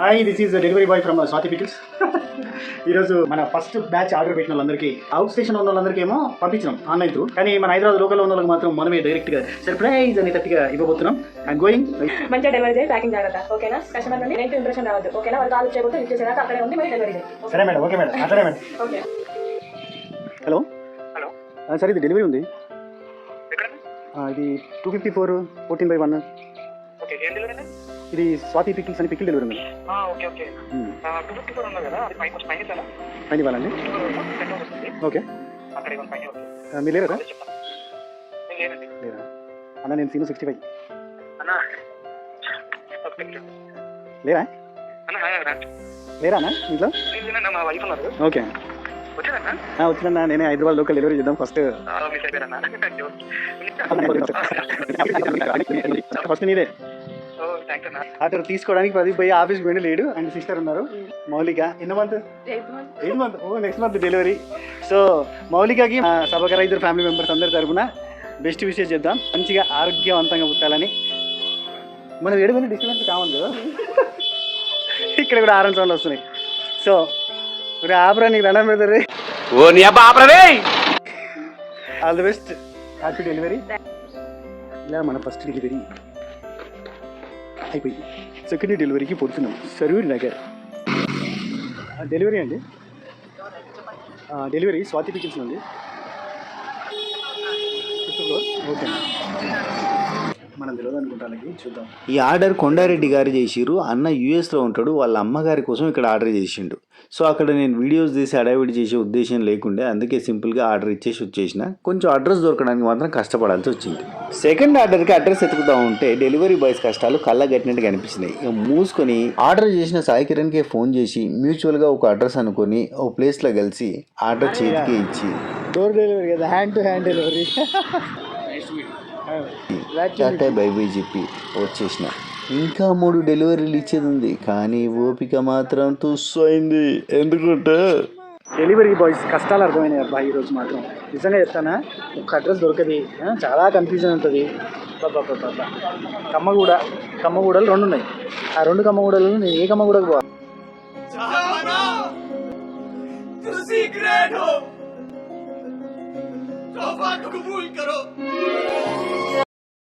Hi this is delivery boy from Swathi pickles ఈరోజు మన first batch order పెట్టిన వాళ్ళందరికీ అవుట్ స్టేషన్ ఉన్న వాళ్ళందరికీ ఏమో పంపించినాం ఆన్లైన్ త్రూ కానీ మన హైదరాబాద్ లోకల్ ఉన్న వాళ్ళకి మాత్రం మనమే డైరెక్ట్గా సర్ప్రైజ్ అని తట్టిగా ఇవ్వబోతున్నాం. ఐమ్ గోయింగ్ మంచిగా డెలివరీ చేయి ప్యాకింగ్ జాగ్రత్త. ఓకేనా? కస్టమర్ నుండి నెగిటివ్ ఇంప్రెషన్ రావద్దు. ఓకేనా? వాళ్ళు కాల్ చేయకపోతే లిఫ్ట్ చేసేదాకా అక్కడే ఉంది మరి డెలివరీ చేయి. సరే మేడం ఓకే మేడం. అట్లనే madam. Okay. Hello? Hello. Sir ఇది డెలివరీ ఉంది. ఎక్కడ ఆ, ఇది two fifty four fourteen by one okay ఏం డెలివరీ ఇది స్వాతి పికిల్స్ అని పికిల్ డెలివరీ ఉంది okay okay two fifty four ఉన్నా కదా అది పైన కొంచెం పైన ఇస్తారా పైన ఇవ్వాలండి ఓకే అక్కడ ఇవ్వండి పైన వస్తుంది ఆ, మీరు లేరా లేరా అన్న నేను సీను సిక్స్టీ ఫైవ్ అన్న లేరా లేరా అన్న ఇంట్లో ఓకే వచ్చిందన్న నేనే హైదరాబాద్ లోకల్ డెలివరీ చేద్దాం ఫస్ట్ ఫస్ట్ నీదే ఆర్డర్ తీసుకోవడానికి ప్రదీప్ భయ్య ఆఫీస్కి వెళ్ళి లేడు. అండ్ సిస్టర్ ఉన్నారు. మౌలిక ఎన్ని మంత్ ఎయిట్ మంత్ ఓ నెక్స్ట్ మంత్ డెలివరీ సో మౌలికకి మా సభకర ఇద్దరు ఫ్యామిలీ మెంబర్స్ అందరి తరపున బెస్ట్ విషయం చెప్దాం. మంచిగా ఆరోగ్యవంతంగా పుట్టాలని. మనం ఏడు మంది డిస్టర్బెన్స్ కావాలి కదా? ఇక్కడ కూడా ఆరెంజ్ సౌండ్లు వస్తున్నాయి. సో ఇప్పుడు ఆపరా నీకు దండం పెడతారు ఓ నీ అబ్బా ఆపరదే all the best happy delivery ఇలా మన ఫస్ట్ డెలివరీ అయిపోయింది సెకండ్ డెలివరీకి పోతున్నాం సరూర్ నగర్. డెలివరీ అండి? డెలివరీ స్వాతి కిచెన్స్ అండి ఓకే. మనం తెలియదు అనుకుంటానికి చూద్దాం. ఈ ఆర్డర్ కొండారెడ్డి గారు చేసిర్రు అన్న యూఎస్లో ఉంటాడు వాళ్ళ అమ్మగారి కోసం ఇక్కడ ఆర్డర్ చేసిండు. సో అక్కడ నేను వీడియోస్ తీసి అడావిడి చేసే ఉద్దేశం లేకుండే అందుకే సింపుల్గా ఆర్డర్ ఇచ్చేసి వచ్చేసిన. కొంచెం అడ్రస్ దొరకడానికి మాత్రం కష్టపడాల్సి వచ్చింది. సెకండ్ ఆర్డర్కి అడ్రస్ ఎతుకుతా ఉంటే డెలివరీ బాయ్స్ కష్టాలు కళ్ళగట్టినట్టు కనిపించినాయి ఇక మూసుకొని ఆర్డర్ చేసిన సాయి కిరణ్కే ఫోన్ చేసి మ్యూచువల్గా ఒక అడ్రస్ అనుకొని ఓ ప్లేస్లో కలిసి ఆర్డర్ చేతికి ఇచ్చి. డోర్ డెలివరీ కదా hand to hand delivery. Tata bye by చెప్పి వచ్చేసిన ఇంకా మూడు డెలివరీలు ఇచ్చేది ఉంది కానీ ఓపిక మాత్రం తుస్సైంది ఎందుకంటే డెలివరీ బాయ్స్ కష్టాలు అర్థమైనాయి అబ్బా ఈరోజు మాత్రం నిజంగా చెప్తానా ఒక అడ్రస్ దొరకది ఆ, చాలా కన్ఫ్యూజన్ ఉంటుంది బాబా కమ్మగూడ కమ్మగూడలు రెండు ఉన్నాయి ఆ రెండు కమ్మగూడలు నేను ఏ కమ్మగూడకు పోవాలి तुसी ग्रेट हो तोहफा को कबूल करो